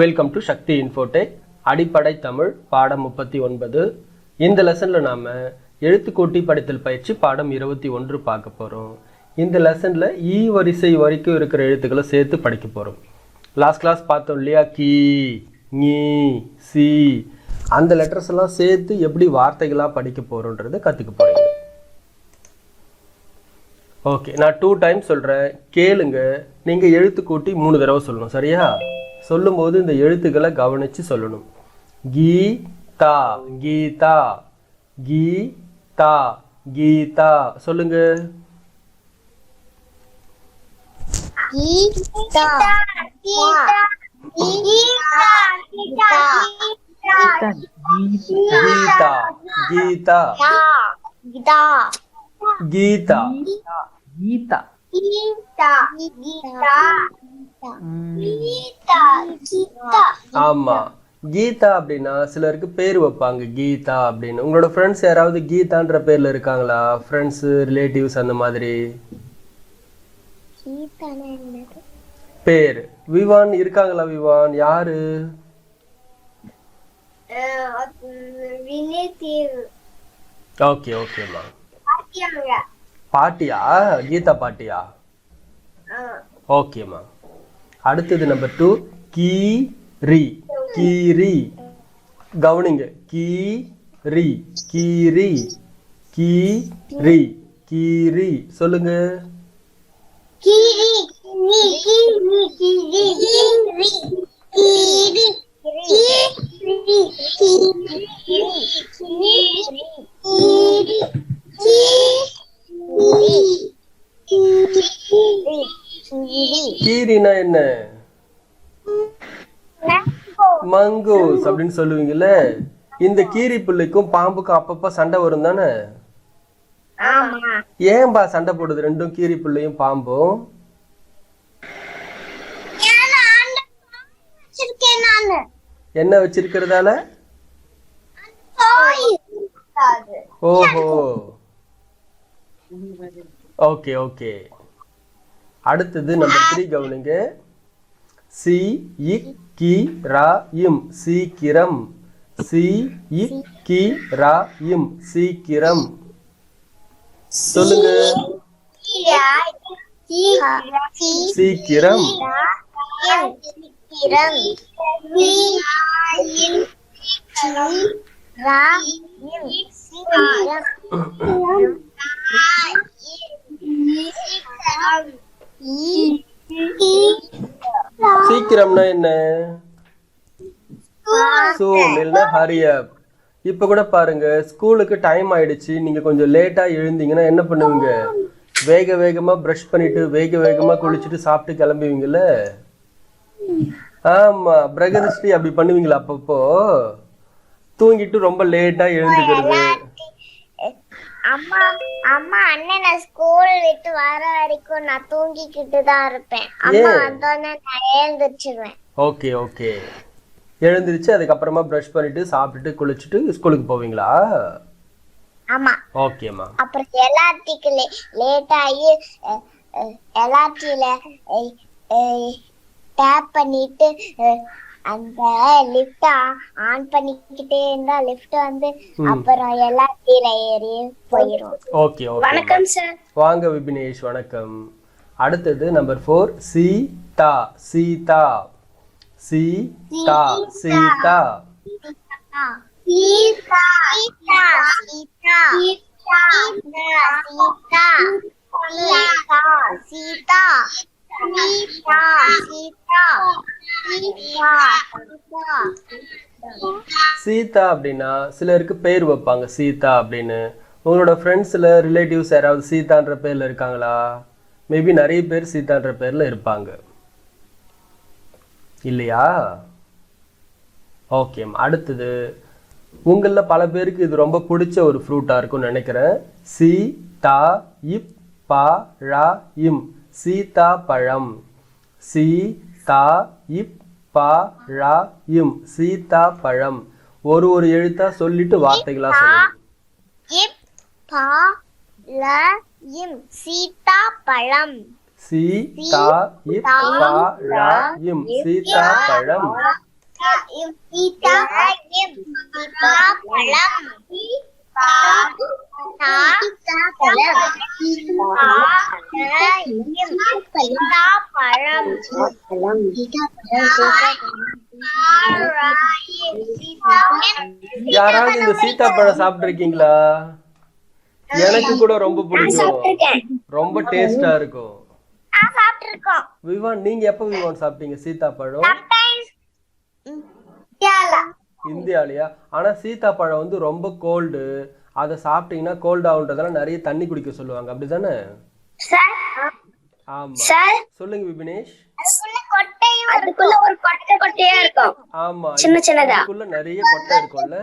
Welcome to Sakthi Infotech அடிப்படை தமிழ் பாடம் முப்பத்தி ஒன்பது. இந்த லெசனில் நாம் எழுத்துக்கூட்டி படித்தல் பயிற்சி பாடம் இருபத்தி ஒன்று பார்க்க போகிறோம் இந்த லெசனில் ஈ வரிசை வரைக்கும் இருக்கிற எழுத்துக்களை சேர்த்து படிக்க போகிறோம் லாஸ்ட் கிளாஸ் பார்த்தோம் இல்லையா? கீ நீ சி. அந்த லெட்டர்ஸ் எல்லாம் சேர்த்து எப்படி வார்த்தைகளாக படிக்க போகிறோன்றதை கற்றுக்க போகிறீங்க ஓகே நான் டூ டைம் சொல்கிறேன் கேளுங்க. நீங்கள் எழுத்து கூட்டி மூணு தடவை சொல்லணும் சரியா? சொல்லும்போது இந்த எழுத்துக்களை கவனித்து சொல்லணும். கீ தா கீதா கீ தா கீதா சொல்லுங்க கீதா. கீதா. கீதா கீதா. கீதா கீதா. ஆமா. கீதா அப்படின்னா சிலருக்கு பேர் வைப்பாங்க. கீதா அப்படின்னு. உங்களோட ஃப்ரெண்ட்ஸ் யாராவது கீதான்ற பேர்ல இருக்காங்களா? ஃப்ரெண்ட்ஸ் ரிலேட்டிவ்ஸ் அந்த மாதிரி? பேர். விவான் இருக்காங்களா விவான்? யாரு? ஓகே ஓகேம்மா பாட்டியா? கீதா பாட்டியா? ஓகேம்மா அடுத்தது நம்பர் டூ கீரி. கீரி. கவனிங்க. கீரி. கீரி. கீரி. கீரி. சொல்லுங்க. கீரி. கீரி. கீரி. கீரி. கீரி. கீரினா என்ன? மங்கூஸ் அப்படின்னு சொல்லுவீங்கல்ல? இந்த கீரி பிள்ளைக்கும் பாம்புக்கும் அப்பப்ப சண்டை வரும் தானே? ஏன்பா சண்டை போடுது ரெண்டும் கீரி பிள்ளையும் பாம்பும்? என்ன வச்சிருக்கிறதால? ஓஹோ. Okay okay. அடுத்தது நம்பர் த்ரீ கவனிங்க. சி இ கி ரா இம் சீக்கிரம். சி இ கி ரா இம் சீக்கிரம். சொல்லுங்க சீக்கிரம். சீக்கிரம்னா என்ன? சூன் இல்லைன்னா இப்போ கூட பாருங்க ஸ்கூலுக்கு டைம் ஆயிடுச்சு. நீங்க கொஞ்சம் லேட்டா எழுந்தீங்கன்னா என்ன பண்ணுவீங்க? வேக வேகமா பிரஷ் பண்ணிட்டு வேக வேகமா குளிச்சுட்டு சாப்பிட்டு கிளம்புவீங்கல்ல? ஆமா பிரகதஸ்ரீ அப்படி பண்ணுவீங்களா அப்பப்போ? தூங்கிட்டு ரொம்ப லேட்டா எழுந்துக்கிறது. அம்மா அம்மா அண்ணன் நான் ஸ்கூல் விட்டு வர வரைக்கும் நான் தூங்கிக்கிட்டு தான் இருப்பேன். அம்மா? வந்தோடனே நான் எழுந்திருச்சிருவேன். Okay okay. எழுந்திருச்சு அதுக்கப்புறமா பிரஷ் பண்ணிட்டு சாப்பிட்டுட்டு குளிச்சுட்டு ஸ்கூலுக்கு போவீங்களா? ஆமா. ஓகேம்மா அப்புறம் எல்லாத்துக்கு லேட் ஆகி எல்லாத்தில டேப் பண்ணிட்டு அந்த லிஃப்ட் ஆன் பண்ணிக்கிட்டே இருந்தா லிஃப்ட் வந்து அப்புறம் எல்லாத்தில ஏறி போயிரும் ஓகே ஓகே வணக்கம் சார் வாங்க விபினேஷ் வணக்கம் அடுத்தது நம்பர் ஃபோர் சீதா சீதா சீதா சீதா சீதா சீதா சீதா சீதா சீதா சீதா சீதா சீதா சீதா அப்படின்னா சிலருக்கு பேர் வைப்பாங்க. சீதா அப்படின்னு. உங்களோட ஃப்ரெண்ட்ஸில் ரிலேட்டிவ்ஸ் யாராவது சீதான்ற பேரில் இருக்காங்களா? மேபி நிறைய பேர் சீதான்ற பேரில் இருப்பாங்க. இல்லையா? ஓகே அடுத்தது உங்களில் பல பேருக்கு இது ரொம்ப பிடிச்ச ஒரு ஃப்ரூட்டாக இருக்கும்னு நினைக்கிறேன். சி தா இப் பா ழா இம். சீதா பழம் சி தா இப் பா ழா இம் சீதா பழம் ஒரு ஒரு எழுத்தா சொல்லிட்டு வார்த்தைகளா சொல்லணும் இப் பா ல இம் சீதா பழம் சி தா இப் பா ழா இம் சீதாப்பழம். சீதாப்பழம் சீதாப்பழம். யாராவது இந்த சீதாப்பழம் சாப்பிட்டிருக்கீங்களா? எனக்கு கூட ரொம்ப பிடிக்கும். ரொம்ப டேஸ்டா இருக்கும். விவான் நீங்க எப்ப விவான் சாப்பிட்டீங்க? சீதாப்பழம் இந்தியாலயா? ஆனா சீதாப்பழம் வந்து ரொம்ப கோல்டு அதை சாப்பிட்டீங்கன்னா கோல்ட் ஆகுன்றதால நிறைய தண்ணி குடிக்க சொல்லுவாங்க. அப்படிதானே? சார் ஆமா. சார். சொல்லுங்க விபினேஷ். அதுக்குள்ள கொட்டையும் அதுக்குள்ள ஒரு கொட்டை கொட்டையா இருக்கும். ஆமா. சின்ன சின்னதா. இதுக்குள்ள நிறைய கொட்டை இருக்கும்ல.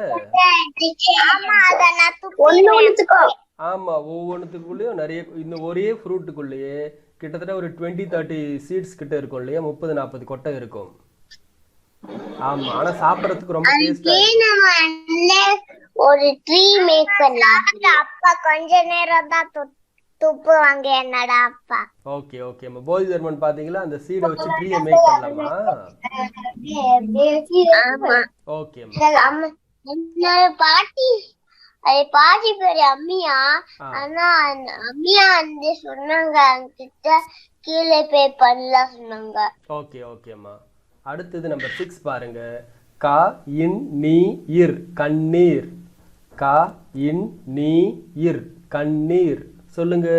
ஆமா அத நான் ஒண்ணு ஒண்ணுத்துக்கோ ஆமா ஒவ்வொன்றுத்துக்குள்ளேயும் நிறைய இந்த ஒரே ஃப்ரூட்டுக்குள்ளேயே கிட்டத்தட்ட ஒரு டுவெண்ட்டி தேர்ட்டி சீட்ஸ் கிட்ட இருக்கும் இல்லையா? முப்பது நாற்பது கொட்டை இருக்கும். ஆமா ஆனா சாப்பிடறதுக்கு ரொம்ப டேஸ்டா ஒரு ட்ரீ மேக் பண்ணலாம். அப்பா கொஞ்ச நேரம் தான் துப்புவாங்க என்னடா அப்பா. ஓகே ஓகேம்மா போதி தர்மன் பாத்தீங்களா? அந்த சீடை வச்சு ட்ரீயை மேக் பண்ணலாமா? ஆமா. ஓகேம்மா அம்மா. என்னோட பாட்டி அது பாட்டி பேரு அம்மியா. ஆனா அம்மியா வந்து சொன்னாங்க கிட்ட கீழே போய் பண்ணலாம் சொன்னாங்க. ஓகே ஓகேம்மா அடுத்தது நம்பர் சிக்ஸ் பாருங்க. கா இன் நீ இர். கண்ணீர். கா இன் நீ இர். கண்ணீர். சொல்லுங்க.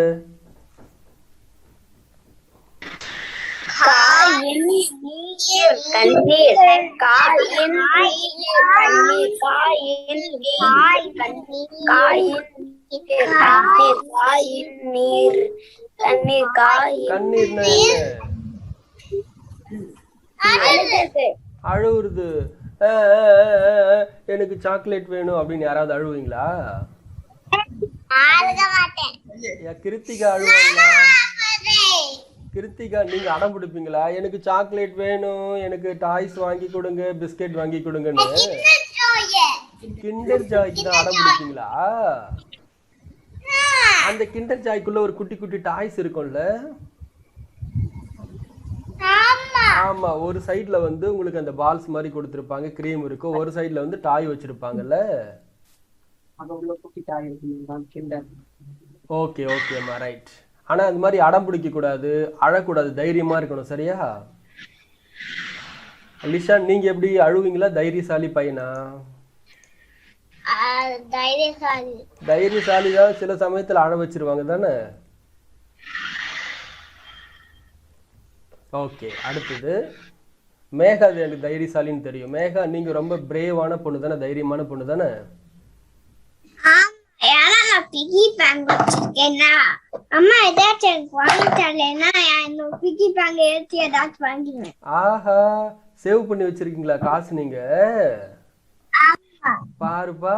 கண்ணீர். கண்ணீர் காயின் கண்ணீர் காயின் கண்ணீர் காயின் நீர் கண்ணீர் காயின் கண்ணீர்னா என்ன அழுவுறது. எனக்கு சாக்லேட் வேணும் அப்படின்னு யாராவது அழுவீங்களா? கிருத்திகா அழுவாங்களா? கிருத்திகா நீங்க அடம் பிடிப்பீங்களா? எனக்கு சாக்லேட் வேணும். எனக்கு டாய்ஸ் வாங்கி கொடுங்க பிஸ்கெட் வாங்கி கொடுங்கன்னு. கிண்டர் ஜாய்க்கு தான் அடம் பிடிப்பீங்களா? அந்த கிண்டர் ஜாய்க்குள்ள ஒரு குட்டி குட்டி டாய்ஸ் இருக்கும்ல. ஆமா ஒரு சைடுல வந்து உங்களுக்கு அந்த பால்ஸ் மாதிரி கொடுத்துருப்பாங்க க்ரீம் இருக்கும் ஒரு சைடுல வந்து டாய் வச்சிருப்பாங்கல்ல? ஓகே ஓகேம்மா ரைட் ஆனா அந்த மாதிரி அடம் பிடிக்க கூடாது அழக்கூடாது தைரியமா இருக்கணும் சரியா? லிஷான் நீங்க எப்படி அழுவீங்களா தைரியசாலி பையனா? தைரியசாலி தைரியசாலி. தான் சில சமயத்துல அழ வச்சிருவாங்க தானே? ஓகே அடுத்தது. மேகா அது எனக்கு தைரியசாலின்னு தெரியும். மேகா நீங்க ரொம்ப பிரேவான பொண்ணு தானே தைரியமான பொண்ணு தானே? பிகி பேங்க் அம்மா ஏதாச்சும் எனக்கு வாங்கி தரலைன்னா என்னோட பிகி பேங்க் ஏற்றி ஏதாச்சும் வாங்கிடுவேன். ஆஹா சேவ் பண்ணி வச்சிருக்கீங்களா காசு நீங்க? பாருப்பா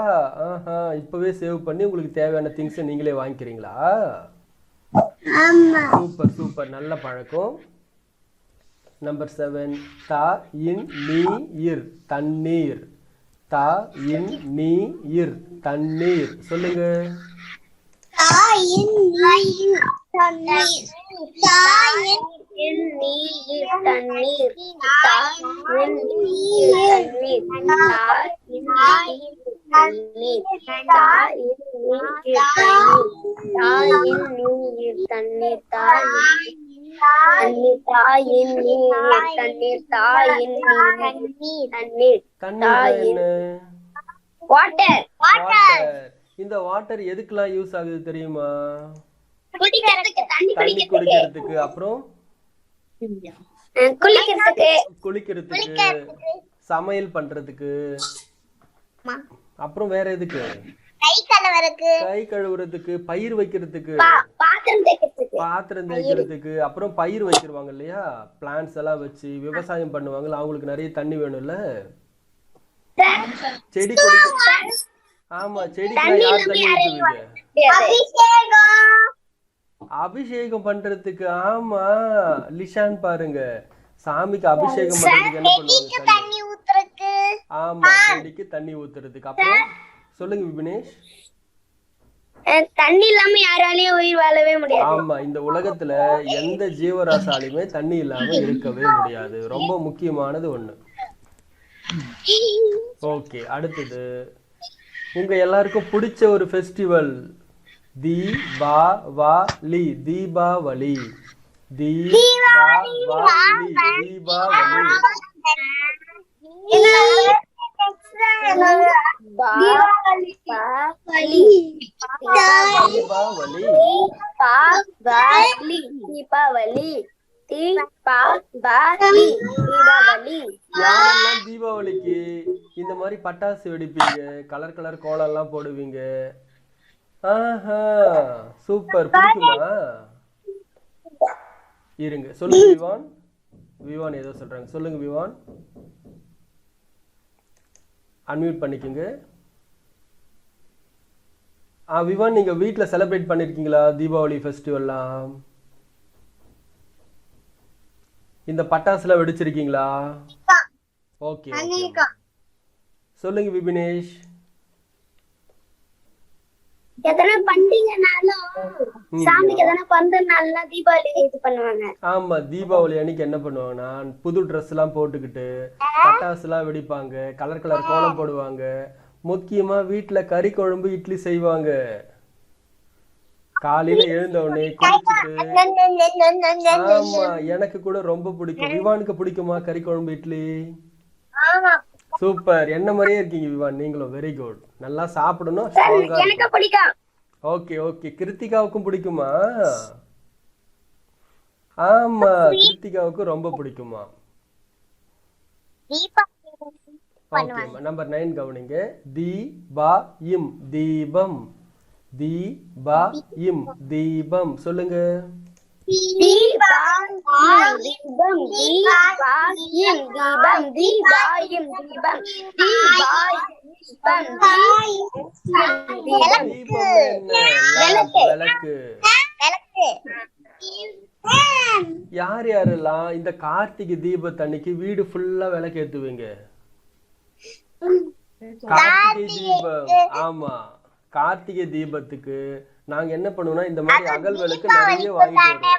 ஆஹா இப்பவே சேவ் பண்ணி உங்களுக்கு தேவையான திங்ஸ் நீங்களே வாங்கிக்கிறீங்களா? Super super. நல்ல பழக்கம். நம்பர் செவன் தா இன் நீ இர் தண்ணீர் தா இன் நீ இர் தண்ணீர் சொல்லுங்க. தாயின் நீர் தண்ணீர் தாயின் நீர் தண்ணீர் தாயின் நீர் தண்ணீர் தாயின் தண்ணீர் தாயின் நீர் தண்ணீர் தாயின் தண்ணீர் தாயின் நீர் தண்ணீர் தாயின் நீர் தண்ணீர் என்ன வாட்டர் வாட்டர் இந்த வாட்டர் எதுக்கெல்லாம் யூஸ் ஆகுது தெரியுமா? தண்ணி குடிக்கிறதுக்கு. அப்புறம்? குளிக்கிறதுக்கு. குளிக்கிறதுக்கு. சமையல் பண்றதுக்கு. அப்புறம் வேற எதுக்கு? கை கழுவறதுக்கு. கை கழுவுறதுக்கு பயிர் வைக்கிறதுக்கு. பாத்திரம் தேய்க்கிறதுக்கு. பாத்திரம் தேய்க்கிறதுக்கு அப்புறம் பயிர் வச்சிருவாங்க இல்லையா? பிளான்ஸ் எல்லாம் வச்சு விவசாயம் பண்ணுவாங்கல்ல அவங்களுக்கு நிறைய தண்ணி வேணும்ல? செடி கொடி ஆமா செடிக்கு யார் தண்ணி ஊத்துவீங்க? அபிஷேகம். பண்றதுக்கு ஆமா. லிஷான் பாருங்க. சாமிக்கு அபிஷேகம் பண்றதுக்கு என்ன பண்ணுவாங்க ஆமா செடிக்கு தண்ணி ஊத்துறதுக்கு. அப்புறம் சொல்லுங்க விபினேஷ். தண்ணி இல்லாம யாராலையும் உயிர் வாழவே முடியாது. ஆமா இந்த உலகத்துல எந்த ஜீவராசாலையுமே தண்ணி இல்லாம இருக்கவே முடியாது. ரொம்ப முக்கியமானது ஒண்ணு. ஓகே அடுத்தது. உங்க எல்லாருக்கும் பிடிச்ச ஒரு ஃபெஸ்டிவல் தீபாவளி. தீபாவளி. தீபாவளி. தீபாவளி. தீபாவளி தீபாவளி தீபாவளி தீபாவளி யாரெல்லாம் தீபாவளிக்கு இந்த மாதிரி பட்டாசு வெடிப்பீங்க கலர் கலர் கோலம் எல்லாம் போடுவீங்க. ஆஹா சூப்பர் பிடிக்குமா? இருங்க சொல்லுங்க விவான். விவான் ஏதோ சொல்றாங்க. சொல்லுங்க விவான். அன்மியூட் பண்ணிக்கோங்க. ஆ விவான் நீங்க வீட்ல செலிப்ரேட் பண்ணிருக்கீங்களா? தீபாவளி ஃபெஸ்டிவல்லாம் இந்த பட்டாசுலாம் வெடிச்சிருக்கீங்களா? ஓகே ஓகே சொல்லுங்க விபினேஷ். எதனா பண்டிகைனாலும் சாமிக்கு எதனா பிறந்த நாள்லாம் தீபாவளி இது பண்ணுவாங்க. ஆமா தீபாவளி அன்னைக்கு என்ன பண்ணுவாங்கன்னா புது ட்ரெஸ் எல்லாம் போட்டுக்கிட்டு பட்டாசு எல்லாம் வெடிப்பாங்க கலர் கலர் கோலம் போடுவாங்க. முக்கியமா வீட்ல கறி குழம்பு இட்லி செய்வாங்க. காலையில எழுந்த உடனே குளிச்சுட்டு ஆமா எனக்கு கூட ரொம்ப பிடிக்கும். விவானுக்கு பிடிக்குமா கறி குழம்பு இட்லி? சூப்பர். என்ன மாதிரியே இருக்கீங்க விவான்? நீங்களும் வெரி குட் நல்லா சாப்பிடணும் எனக்கு பிடிக்கும். ஓகே ஓகே கிருத்திகாவுக்கும் பிடிக்குமா? ஆமா கிருத்திகாவுக்கு ரொம்ப பிடிக்குமா? நம்பர் நைன் கவனிங்க. தீபா இம் தீபம். தீபா இம் தீபம். சொல்லுங்க. தீபம் தீபம் தீபாயும் தீபம் தீபாயும் தீபம் தீபாயும் தீபம் தீபம் என்ன? lamp, விளக்கு. யார் யாரெல்லாம் இந்த கார்த்திகை தீபத்தன்னைக்கு வீடு ஃபுல்லா விளக்கு ஏத்துவீங்க கார்த்திகை தீபம். ஆமா. கார்த்திகை தீபத்துக்கு நாங்க என்ன பண்ணுவோம்னா இந்த மாதிரி அகல் விளக்கு நிறைய வாங்கிட்டு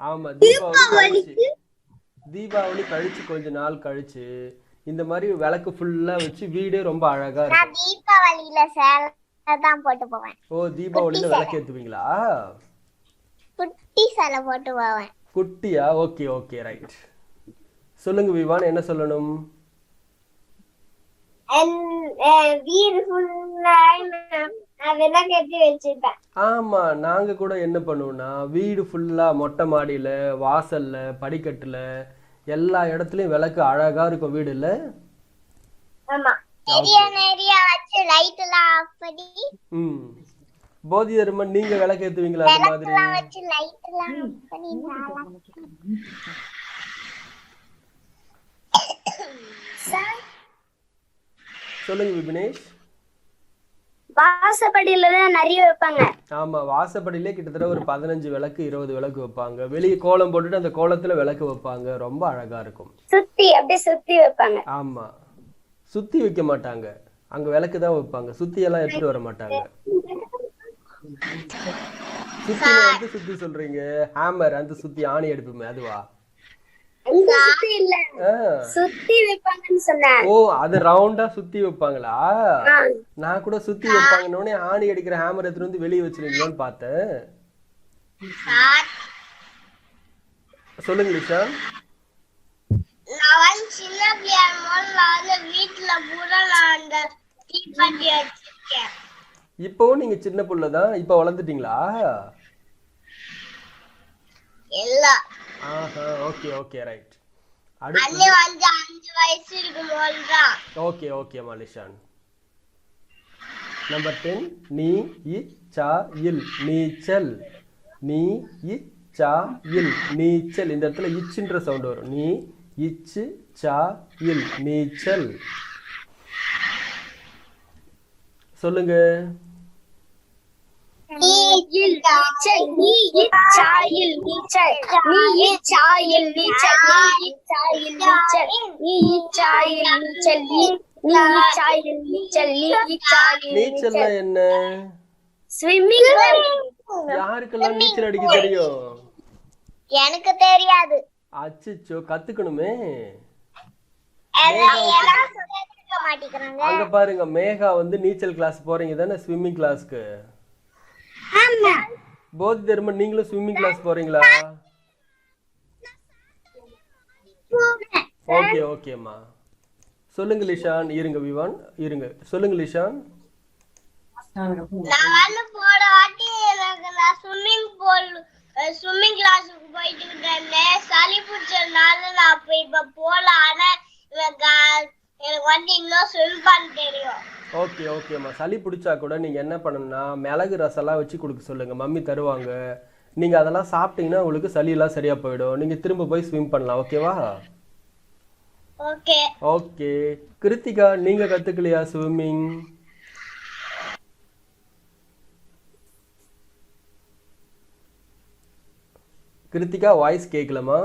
ஆமா தீபாவளி தீபாவளி கழிச்சு கொஞ்ச நாள் கழிச்சு இந்த மாதிரி விளக்கு ஃபுல்லா வச்சு வீடே ரொம்ப அழகா இருக்கும். தீபாவளியில சேலை தான் போட்டு போவேன். ஓ தீபாவளியில விளக்கு ஏத்துவீங்களா? குட்டி சேலை போட்டு போவேன். குட்டியா? ஓகே ஓகே ரைட் சொல்லுங்க விவான் என்ன சொல்லணும்? வீடு ஃபுல்லா ஆமா நாங்க கூட என்ன பண்ணுவோம்னா வீடு ஃபுல்லா மொட்டை மாடியில வாசல்ல படிக்கட்டுல எல்லா இடத்துலயும் விளக்கு அழகா இருக்கும் வீடு இல்ல போதி தர்மன் நீங்க விளக்கு ஏத்துவீங்களா அந்த மாதிரி? சொல்லுங்க விபினேஷ் வாசப்படியில தான் நிறைய வைப்பாங்க. ஆமா வாசப்படியிலே கிட்டத்தட்ட ஒரு பதினஞ்சு விளக்கு இருபது விளக்கு வைப்பாங்க. வெளியே கோலம் போட்டுட்டு அந்த கோலத்துல விளக்கு வைப்பாங்க. ரொம்ப அழகா இருக்கும். சுத்தி அப்படியே சுத்தி வைப்பாங்க. ஆமா. சுத்தி வைக்க மாட்டாங்க. அங்க விளக்கு தான் வைப்பாங்க. சுத்தி எல்லாம் எடுத்துட்டு வர மாட்டாங்க. சுத்தி வந்து சுத்தி சொல்றீங்க. ஹேமர் அந்த சுத்தி ஆணி எடுப்புமே அதுவா? ஓ அது ரவுண்டா சுத்தி வைப்பாங்களா. நான் கூட சுத்தி வைப்பாங்கன்னே ஆணி அடிக்கிற ஹேமர் எடுத்துட்டு வந்து வெளியே வச்சிருக்கீங்களோன்னு பார்த்தேன். சொல்லுங்க லிஷா நான் சின்ன பிள்ளையா நான் வந்து வீட்டுல பூரா நான் அந்த தீப்பெட்டி வச்சிருக்கேன். இப்பவும் நீங்க சின்ன புள்ள தான் இப்ப வளர்ந்துட்டீங்களா? ஓகே ஓகே ரைட் அண்ணி வந்து அஞ்சு வயசு இருக்கும் போதுதான் okay okay Malishan number ten நீ இ சா இல் நீச்சல். நீ இ சா இல் நீச்சல். இந்த இடத்துல இச்சுன்ற சவுண்ட் வரும். நீ இச்சு சா இல் நீச்சல். சொல்லுங்க நீச்சல் நீ சாயில் நீச்சல் நீ சாயில் நீச்சல் நீ சாயில் நீச்சல் நீ சாயில் நீச்சல் நீ நீ சாயில் நீச்சல் நீ சாயில் நீச்சல்னா என்ன? ஸ்விம்மிங் யாருக்கெல்லாம் நீச்சல் அடிக்க தெரியும்? எனக்கு தெரியாது. அச்சச்சோ கத்துக்கணுமே. அங்க பாருங்க மேகா வந்து நீச்சல் கிளாஸ் போறீங்க தானே ஸ்விம்மிங் கிளாஸ்க்கு ஆமா. போதி தர்மன் நீங்களும் ஸ்விம்மிங் கிளாஸ் போறீங்களா? ஓகே ஓகேம்மா சொல்லுங்க லிஷான். இருங்க விவான். இருங்க. சொல்லுங்க லிஷான். நான் வந்து போன வாட்டி எனக்கு நான் ஸ்விம்மிங் பூல் ஸ்விம்மிங் கிளாஸுக்கு போயிட்டு இருந்தேன் சளி பிடிச்சதுனால நான் இப்ப இப்ப போல ஆனா எனக்கு எனக்கு வந்து இன்னும் ஸ்விம் பண்ண ஓகே ஓகேம்மா சளி பிடிச்சா கூட நீங்க என்ன பண்ணணும்னா மிளகு ரசம்லாம் வச்சு கொடுக்க சொல்லுங்க. மம்மி தருவாங்க. நீங்க அதெல்லாம் சாப்பிட்டீங்கன்னா உங்களுக்கு சளியெல்லாம் சரியா போயிடும். நீங்க திரும்ப போய் ஸ்விம் பண்ணலாம் ஓகேவா ஓகே. ஓகே. கிருத்திகா நீங்க கத்துக்கலையா ஸ்விம்மிங் கிருத்திகா வாய்ஸ் கேட்கலமா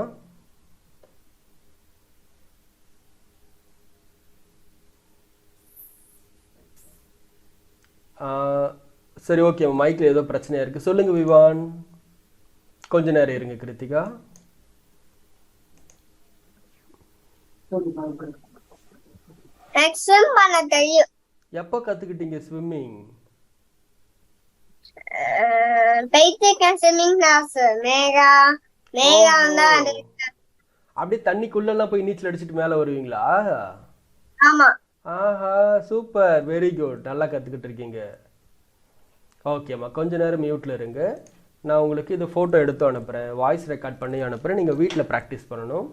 சரி ஓகே மைக்கில் ஏதோ பிரச்சனையா இருக்கு. சொல்லுங்க விவான். கொஞ்ச நேரம் இருங்க கிருத்திகா. பண்ண தெரியும் எப்போ கத்துக்கிட்டீங்க ஸ்விம்மிங் பைத்தியக்கன் ஸ்விம்மிங் கிளாஸ் மேகா மேகா வந்தா வந்து அப்படியே தண்ணிக்குள்ளெல்லாம் போய் நீச்சல் அடிச்சிட்டு மேலே வருவீங்களா? ஆமா. ஆஹா சூப்பர். வெரி குட் நல்லா கற்றுக்கிட்டு இருக்கீங்க. ஓகேம்மா கொஞ்ச நேரம் மியூட்டில் இருங்க. நான் உங்களுக்கு இது ஃபோட்டோ எடுத்து அனுப்புகிறேன் வாய்ஸ் ரெக்கார்ட் பண்ணி அனுப்புகிறேன் நீங்கள் வீட்டில் ப்ராக்டிஸ் பண்ணணும்.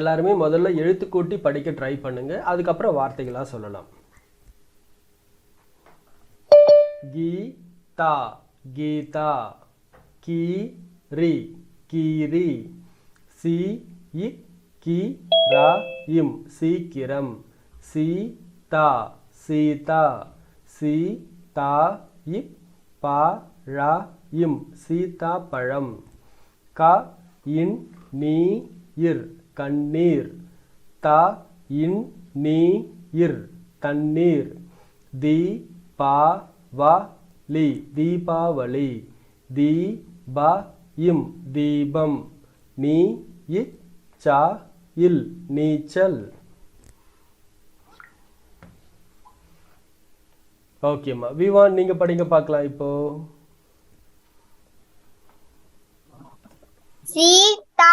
எல்லாருமே முதல்ல எழுத்துக்கூட்டி படிக்க ட்ரை பண்ணுங்க. அதுக்கப்புறம் வார்த்தைகளாக சொல்லலாம். கீதா கீதா கீ ரி கீரி. சி இ கி ரா இம் சீக்கிரம். சீதா சீதா. சி தா இ பா ரா இம் சீதா பழம் க இன் நீ இர். கண்ணீர். த இன் நீ இர். தண்ணீர். தி பா வ லி. தீபாவளி. தி ப இம். தீபம். நீ இ ச இல். நீச்சல். ஓகேம்மா விவான் நீங்க படிங்க பார்க்கலாம் இப்போ. சீதா.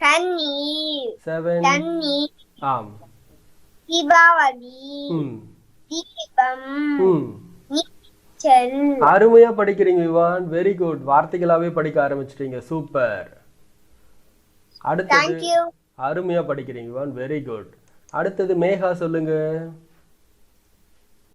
Sunny. Seven. ஆம். தீபாவளி. தீபம். அருமையா படிக்கிறீங்க விவான். வெரி குட் வார்த்தைகளாவே படிக்க ஆரம்பிச்சிட்டீங்க. சூப்பர் அடுத்தது அருமையா படிக்கிறீங்க விவான். வெரி குட் அடுத்தது மேகா சொல்லுங்க.